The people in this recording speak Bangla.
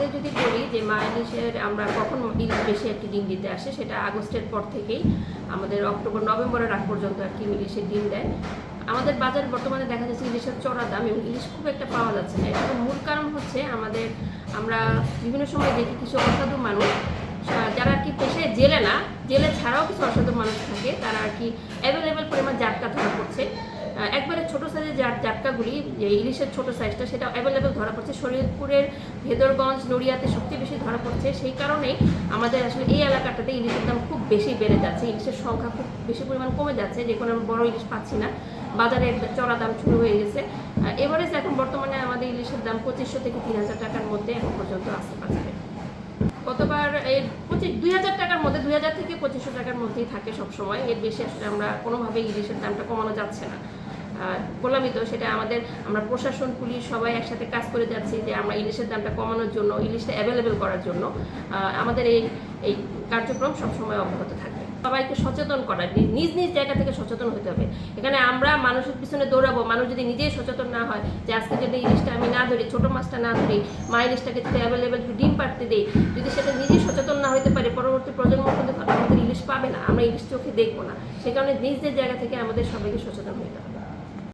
মা ইলিশের আমরা কখন ইলিশ বেশি একটি ডিম দিতে আসে সেটা আগস্টের পর থেকেই আমাদের অক্টোবর নভেম্বরের আগ পর্যন্ত আর কি ইলিশের ডিম দেয়। আমাদের বাজারে বর্তমানে দেখা যাচ্ছে ইলিশের চড়া দাম এবং ইলিশ খুব একটা পাওয়া যাচ্ছে না। এটার মূল কারণ হচ্ছে আমাদের আমরা বিভিন্ন সময় দেখি কিছু অসাধু মানুষ যারা আর কি পেশায় জেলে না জেলে ছাড়াও কিছু অসাধু মানুষ থাকে তারা আর কি অ্যাভেলেবেল পরিমাণ জাটকা ধরা আহ, একবারে ছোট সাইজের জাট জাটকাগুলি, যে ইলিশের ছোট সাইজটা সেটা অ্যাভেলেবেল ধরা পড়ছে। শরীয়তপুরের ভেদরগঞ্জ, নড়িয়াতে সবচেয়ে বেশি ধরা পড়ছে। সেই কারণেই আমাদের আসলে এই এলাকাটাতে ইলিশের দাম খুব বেশি বেড়ে যাচ্ছে। ইলিশের সংখ্যা খুব বেশি পরিমাণ কমে যাচ্ছে। যে কোনো বড় ইলিশ পাচ্ছি না। বাজারে চড়া দাম শুরু হয়ে গেছে। এভারেজ এখন বর্তমানে আমাদের ইলিশের দাম পঁচিশশো থেকে তিন হাজার টাকার মধ্যে এখন পর্যন্ত আসতে বাজারে। গতবার এই পঁচিশ দুই হাজার টাকার মধ্যে, দুই হাজার থেকে পঁচিশশো টাকার মধ্যেই থাকে সবসময়। এর বেশি আসলে আমরা কোনোভাবেই ইলিশের দামটা কমানো যাচ্ছে না। বললামই তো, সেটা আমাদের, আমরা প্রশাসন, পুলিশ সবাই একসাথে কাজ করে যাচ্ছি যে আমরা ইলিশের দামটা কমানোর জন্য, ইলিশটা অ্যাভেলেবেল করার জন্য আমাদের এই এই কার্যক্রম সবসময় অব্যাহত থাকবে। সবাইকে সচেতন করা নিজ নিজ জায়গা থেকে সচেতন হতে হবে। এখানে আমরা মানুষের পিছনে দৌড়াবো, মানুষ যদি নিজেই সচেতন না হয় যে আজকে যদি ইলিশটা আমি না ধরি, ছোটো মাছটা না ধরি, মা ইলিশটাকে যদি অ্যাভেলেবেল ডিম পাড়তে দিই, যদি সেটা নিজেই সচেতন না হতে পারে, পরবর্তী প্রজন্ম কিন্তু আমাদের ইলিশ পাবে না, আমরা ইলিশ চোখে দেখব না। সে কারণে নিজ জায়গা থেকে আমাদের সবাইকে সচেতন হতে হবে।